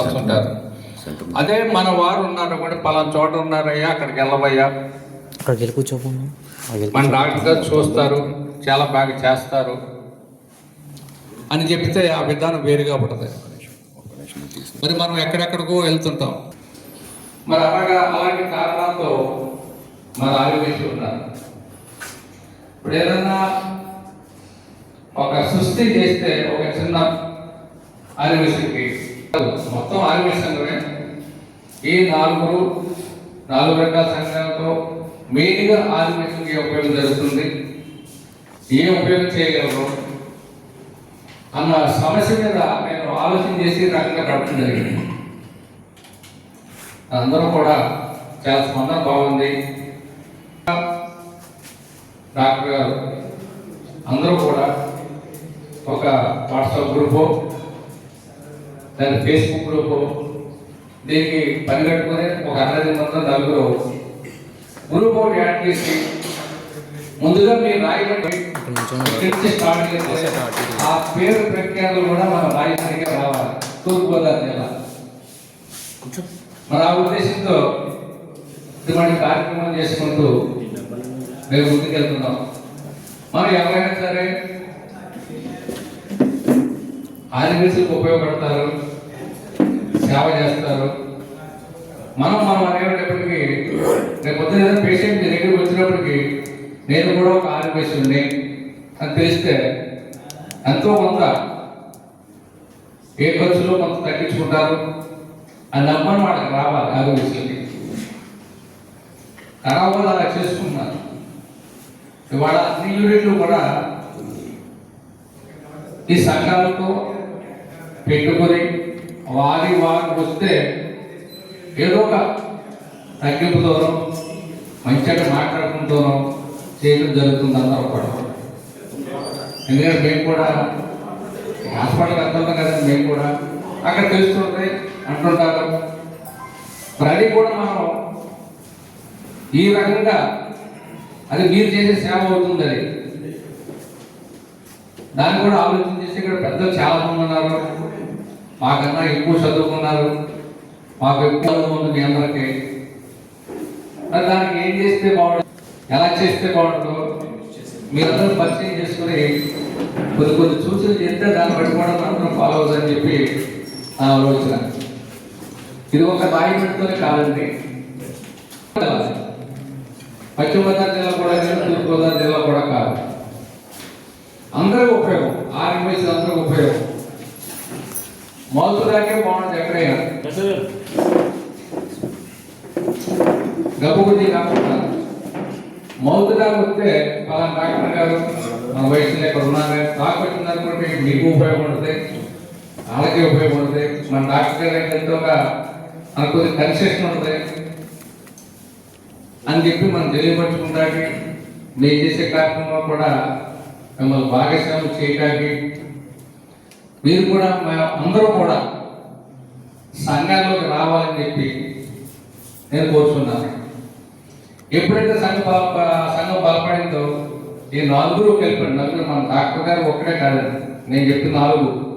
వస్తుంటారు. అదే మన వారు ఉన్నారు కూడా పలానా చోట ఉన్నారయ్యా అక్కడికి వెళ్ళవయ్యా. అక్కడికి వెళ్ళి మన డాక్టర్ గారు చూస్తారు చాలా బాగా చేస్తారు అని చెప్తే ఆ విధానం వేరుగా ఉంటుంది. మరి మనం ఎక్కడెక్కడికో వెళ్తుంటాం. మరి అలాగా అలాంటి కారణాలతో మన ఆరోగ్యం ఉన్నారు. ఇప్పుడు ఏదన్నా ఒక సృష్టి చేస్తే ఒక చిన్న ఆనివేశంకి మొత్తం ఆనివేశంలోనే ఈ నాలుగు నాలుగు రకాల సంఘాలతో మెయిన్గా ఆనివేశంకి ఉపయోగం జరుగుతుంది. ఏ ఉపయోగం చేయగలరు? అన్న సమస్య మీద నేను ఆలోచన చేసి రకంగా గడపడం జరిగింది. అందరూ కూడా చాలా స్పందన బాగుంది. డాక్టర్ గారు అందరూ కూడా ఒక వాట్సాప్ గ్రూపు దాని ఫేస్బుక్ గ్రూపు దీనికి పని కట్టుకుని ఒక అరవై మొత్తం నలుగురు గ్రూప్ ఒకటి యాడ్ చేసి ముందుగా మీరు రాయబడి స్టార్ట్ చేస్తే ఆ పేరు ప్రఖ్యాతులు కూడా మన రాజధానికి రావాలి. తూర్పుగోదావరి జిల్లా. మరి ఆ ఉద్దేశంతో ఇటువంటి కార్యక్రమం చేసుకుంటూ మేము ముందుకెళ్తున్నాం. మనం ఎవరైనా సరే ఆదివాసీలకు ఉపయోగపడతారు. సేవ చేస్తారు. మనం మనం అనేటప్పటికి రేపు పొద్దున ఏదైనా పేషెంట్ దగ్గరికి వచ్చినప్పటికి నేను కూడా ఒక ఆదివాసీని అని తెలిస్తే ఎంతో కొంత ఏ ఖర్చులో కొంత తగ్గించుకుంటారు అని నమ్మని వాళ్ళకి రావాలి ఆదివాసీలకి కరాబోలు అలా చేసుకుంటున్నారు. ఇవాళ అన్ని యూనిట్లు కూడా ఈ సంఘాలతో పెట్టుకొని వారి వారికి వస్తే ఏదో ఒక తగ్గింపుతోనో మంచిగా మాట్లాడుకుంటూనో చేయడం జరుగుతుంది అందరూ కూడా. ఎందుకంటే మేము కూడా హాస్పిటల్కి వెళ్తున్నాం కదా మేము కూడా అక్కడ తెలుస్తుంది అంటుంటారు. మరి అది కూడా మనం ఈ రకంగా అది మీరు చేసే సేవ అవుతుంది అది. దాన్ని కూడా ఆలోచన చేసి ఇక్కడ పెద్దలు చాలా మంది ఉన్నారు. మాకన్నా ఎక్కువ చదువుకున్నారు. మాకు ఎక్కువ ఉంది మీ అందరికీ. మరి దానికి ఏం చేస్తే బాగుంటుంది ఎలా చేస్తే బాగుంటుందో మీరందరూ పరిచయం చేసుకుని కొద్ది కొద్ది సూచనలు చేస్తే దాన్ని బట్టి కూడా అందరం ఫాలో అవుతుందని చెప్పి నా ఆలోచన. ఇది ఒక రాయి పెట్టుకునే కాదండి. పశ్చిమ గోదావరి జిల్లా కూడా కాదు తూర్పు గోదావరి జిల్లా కూడా కాదు. అందరూ ఉపయోగం. ఆర్మీస్ అందరూ ఉపయోగం. మొదలు దాకే బాగుంటుంది ఎక్కడైనా. గబ్బుగుడ్డి కాకుండా మౌత్ దాకా వస్తే పలానా డాక్టర్ గారు మన వయసులో ఇక్కడ ఉన్నారు? దాకా వచ్చింది అనుకుంటే మీకు ఉపయోగపడుతుంది వాళ్ళకి ఉపయోగపడుతుంది మన డాక్టర్ గారు ఎంతో మనకు కొద్దిగా కన్సెషన్ ఉంటుంది అని చెప్పి మనం తెలియపరచుకుంటానికి మేము చేసే కార్యక్రమంలో కూడా మిమ్మల్ని భాగస్వామ్యం చేయడానికి మీరు కూడా మా- అందరూ కూడా సంఘాల్లోకి రావాలని చెప్పి నేను కోరుతున్నాను ఎప్పుడైతే సంఘ సంఘం బలపడిందో ఈ నలుగురు కలిపండి. నలుగురు మన డాక్టర్ గారు ఒక్కడే కాదండి నేను చెప్పిన నాలుగు.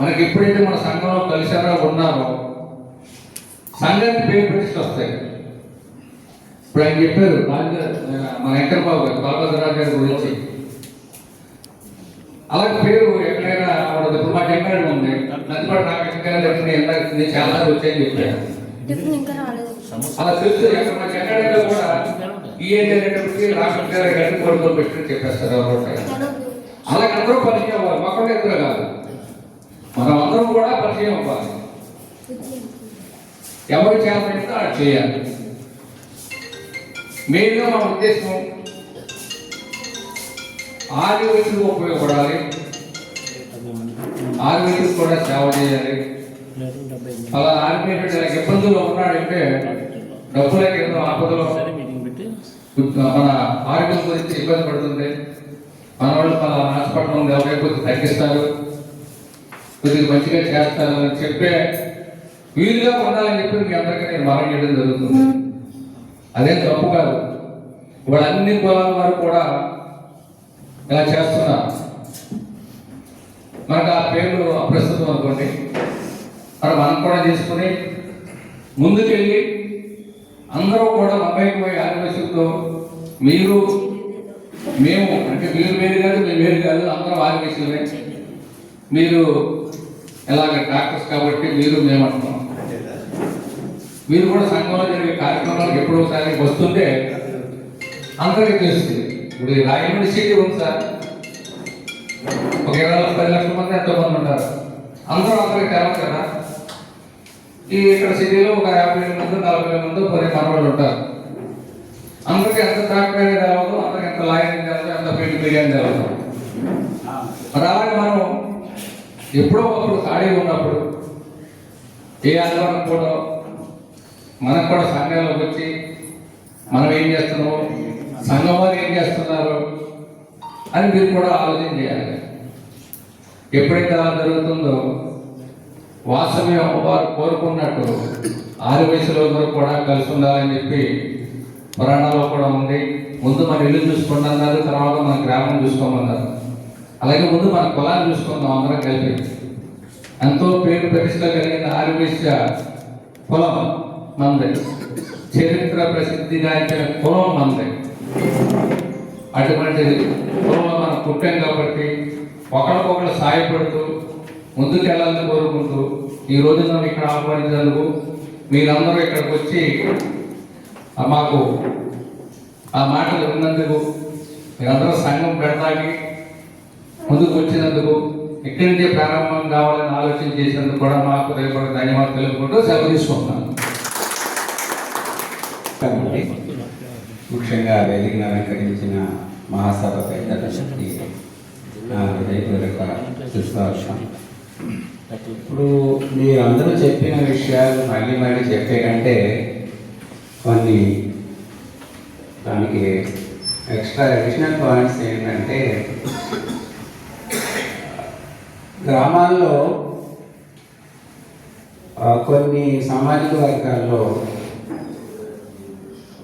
మనకి ఎప్పుడైతే మన సంఘంలో కలిసారో ఉన్నారో సంఘానికి పేరు ప్రతిష్ట వస్తాయి. ఇప్పుడు ఆయన చెప్పారు మన వెంకట బాబు గారు బాలభద్రరాజు గారి గురించి. అలాగే పేరు ఎక్కడైనా ఉండదు ఇప్పుడు మాకు ఎక్కడ ఉంది నదిపాడు నాకు ఎక్కడ ఎంత నేను చాలా వచ్చాయని చెప్పాను అలా తెలుసు ఎక్కడ కూడా ఈ రాష్ట్ర గారి కొడుకులు చెప్పేస్తారు అలాగే అందరూ పరిచయం అవ్వాలి ఇద్దరు కాదు. మనం అందరం కూడా పరిచయం అవ్వాలి. ఎవరు చేయాలంటే అది చేయాలి. మెయిన్గా మన ఉద్దేశం ఆదివాసులకు ఉపయోగపడాలి. ఆదివాసులకు కూడా సేవ చేయాలి. అలా ఆర్మీ ఇబ్బందుల్లో ఉన్నాడంటే డబ్బులకి ఎన్నో ఆపదలో మన ఆరోగ్యం గురించి ఇబ్బంది పడుతుంది. మన వాళ్ళు మన హాస్పిటల్ ఉంది. ఎవరైనా కొద్దిగా తగ్గిస్తారు. కొద్దిగా మంచిగా చేస్తారు అని చెప్పే వీలుగా ఉండాలని చెప్పి మీ అందరికీ నేను మనం చేయడం జరుగుతుంది. అదేం తప్పు కాదు. ఇప్పుడు అన్ని కులాల వారు కూడా ఇలా చేస్తున్నారు మనకు ఆ పేర్లు అప్రస్తుతం అనుకోండి. మరి మనం కూడా చేసుకుని ముందుకెళ్ళి అందరూ కూడా మమైకమై ఆదివాసులతో మీరు మేము అంటే మీరు వేరు కాదు మేము వేరు కాదు అందరం ఆదివాసులే మీరు ఎలాగ డాక్టర్స్ కాబట్టి మీరు మేము అంటున్నాం మీరు కూడా సంఘంలో జరిగే కార్యక్రమాలకు ఎప్పుడో ఒకసారి వస్తుంటే అందరికీ తెలుస్తుంది. ఇప్పుడు రాయమండ్రి సిటీ ఉంది సార్. ఒక ఇరవై పది లక్షల మంది ఎంతో మంది ఉంటారు. అందరూ అందరికి తెలవదు కదా. ఈ ఇక్కడ సిటీలో ఒక యాభై వేల మంది నలభై వేల మంది పది మనవాళ్ళు ఉంటారు. అందరికి ఎంత డాక్టర్ తెలవదు అందరికి ఎంత లాయర్ తెలవదు ఎంత పెళ్ళి బిర్యానీ తెలవదు. మరి అలాగే మనం ఎప్పుడో ఒకప్పుడు ఖాళీగా ఉన్నప్పుడు ఏ ఆదివారం కూడా మనకు కూడా సంఘంలోకి వచ్చి మనం ఏం చేస్తున్నాము సంఘం వారు ఏం చేస్తున్నారు అని మీరు కూడా ఆలోచన చేయాలి. ఎప్పుడైతే అలా జరుగుతుందో వాసవి అమ్మవారు కోరుకున్నట్టు ఆరు వయసులో వరకు కూడా కలిసి ఉండాలని చెప్పి పురాణాల్లో కూడా ఉంది. ముందు మన ఇల్లు చూసుకుంటున్నారు తర్వాత మన గ్రామం చూసుకోమన్నారు. అలాగే ముందు మన కులాన్ని చూసుకుందాం అందరం కలిపి. ఎంతో పేరు ప్రతిష్ట కలిగిన ఆరువేశ్య కులం మంది. చరిత్ర ప్రసిద్ధిగాంచిన కులం మంది. అటువంటి కులంలో మనం పుట్టాం కాబట్టి ఒకరికొకరు సాయపడుతూ ముందుకెళ్ళాలని కోరుకుంటూ ఈ రోజు నన్ను ఇక్కడ ఆహ్వానించినందుకు మీరందరూ ఇక్కడికి వచ్చి మాకు ఆ మాటలు విన్నందుకు మీరందరూ సంఘం పెడతాకి ముందుకు వచ్చినందుకు ఇక్కడి నుంచే ప్రారంభం కావాలని ఆలోచన చేసినందుకు కూడా మాకు రేపు ధన్యవాదాలు తెలుపుకుంటూ సెలవు తీసుకుంటున్నాను. ముఖ్యంగా వేదికను అలంకరించిన మహాసభ పెద్దలకి నా హృదయపూర్వక సుస్వాగతం ఇప్పుడు మీరందరూ చెప్పిన విషయాలు మళ్ళీ మళ్ళీ చెప్పే కంటే కొన్ని దానికి ఎక్స్ట్రా అడిషనల్ పాయింట్స్ ఏంటంటే గ్రామాల్లో కొన్ని సామాజిక వర్గాల్లో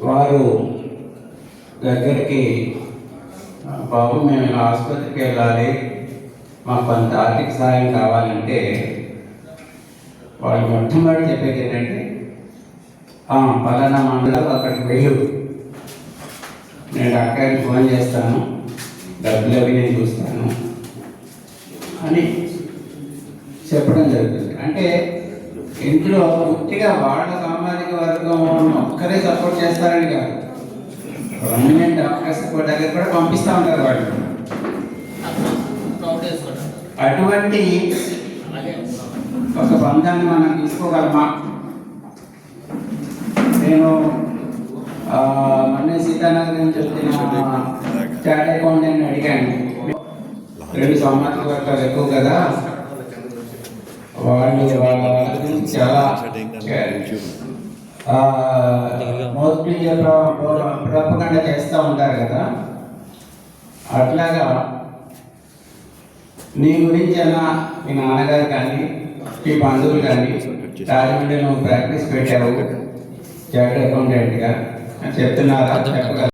వారు దగ్గరికి. బాబు మేము ఇలా ఆసుపత్రికి వెళ్ళాలి. మాకు కొంత ఆర్థిక సహాయం కావాలంటే వాళ్ళు మొట్టమొదటి చెప్పేది ఏంటంటే పలానా మండలం అక్కడికి వెళ్ళు. నేను డాక్టర్కి ఫోన్ చేస్తాను. డబ్బులు అవి నేను చూస్తాను. అని చెప్పడం జరుగుతుంది. అంటే ఇంట్లో పూర్తిగా వాళ్ళ సామాజిక వర్గం ఒక్కరే సపోర్ట్ చేస్తారని కాదు. గవర్నమెంట్ డాక్టర్స్ దగ్గర కూడా పంపిస్తూ ఉంటారు వాళ్ళు. అటువంటి ఒక బంధాన్ని మనం తీసుకోగలమా? నేను ఆ, మొన్న సీతానగర్ నుంచి వచ్చిన చాట్ అకౌంటెంట్ అడిగాను. రెండు సంవత్సరాల వర్గాలు ఎక్కువ కదా. వాళ్ళు వాళ్ళ వాళ్ళ గురించి చాలా మోస్ట్లీ ప్రపకండ చేస్తూ ఉంటారు కదా. అట్లాగా నీ గురించి అలా మీ నాన్నగారు కానీ మీ బంధువులు కానీ రాజమండ్రి నువ్వు ప్రాక్టీస్ పెట్టావు చార్టెడ్ అకౌంటెంట్గా అని చెప్తున్నారా? చెప్పగలరా?